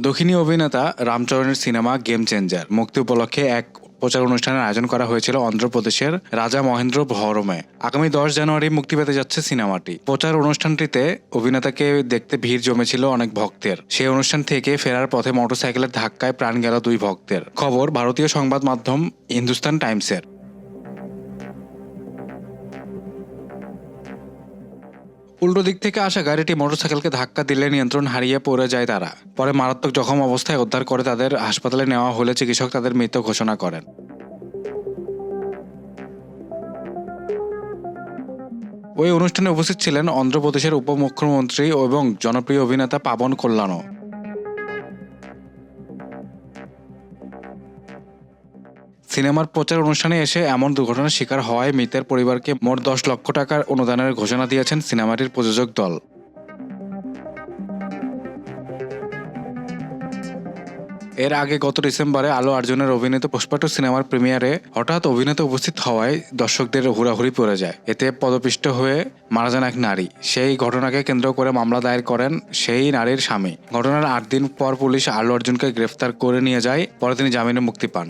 দক্ষিণী অভিনেতা রামচরণের cinema game changer মুক্তি উপলক্ষে এক প্রচার অনুষ্ঠানের আয়োজন করা হয়েছিল অন্ধ্রপ্রদেশের রাজা মহেন্দ্র ভরমে। আগামী দশ জানুয়ারি মুক্তি পেতে যাচ্ছে সিনেমাটি। প্রচার অনুষ্ঠানটিতে অভিনেতাকে দেখতে ভিড় জমেছিল অনেক ভক্তের। সেই অনুষ্ঠান থেকে ফেরার পথে মোটরসাইকেলের ধাক্কায় প্রাণ গেল দুই ভক্তের। খবর, ভারতীয় সংবাদ মাধ্যম হিন্দুস্তান টাইমসের। উল্টো দিক থেকে আসা গাড়িটি মোটরসাইকেলকে ধাক্কা দিলে নিয়ন্ত্রণ হারিয়ে পড়ে যায় তারা। পরে মারাত্মক জখম অবস্থায় উদ্ধার করে তাদের হাসপাতালে নেওয়া হলে চিকিৎসক তাদের মৃত ঘোষণা করেন। ওই অনুষ্ঠানে উপস্থিত ছিলেন অন্ধ্রপ্রদেশের উপমুখ্যমন্ত্রী এবং জনপ্রিয় অভিনেতা পাবন কল্যাণও। সিনেমার প্রচার অনুষ্ঠানে এসে এমন দুর্ঘটনার শিকার হওয়ায় মৃতের পরিবারকে মোট দশ লক্ষ টাকার অনুদানের ঘোষণা দিয়েছেন সিনেমাটির প্রযোজক দল। এর আগে গত ডিসেম্বরে আলো আর্জুনের অভিনীত পুষ্পাটু সিনেমার প্রিমিয়ারে হঠাৎ অভিনেতা উপস্থিত হওয়ায় দর্শকদের হুড়াহুড়ি পড়ে যায়। এতে পদপিষ্ট হয়ে মারা যান এক নারী। সেই ঘটনাকে কেন্দ্র করে মামলা দায়ের করেন সেই নারীর স্বামী। ঘটনার আট দিন পর পুলিশ আলু অর্জুনকে গ্রেফতার করে নিয়ে যায়। পরে তিনি জামিনে মুক্তি পান।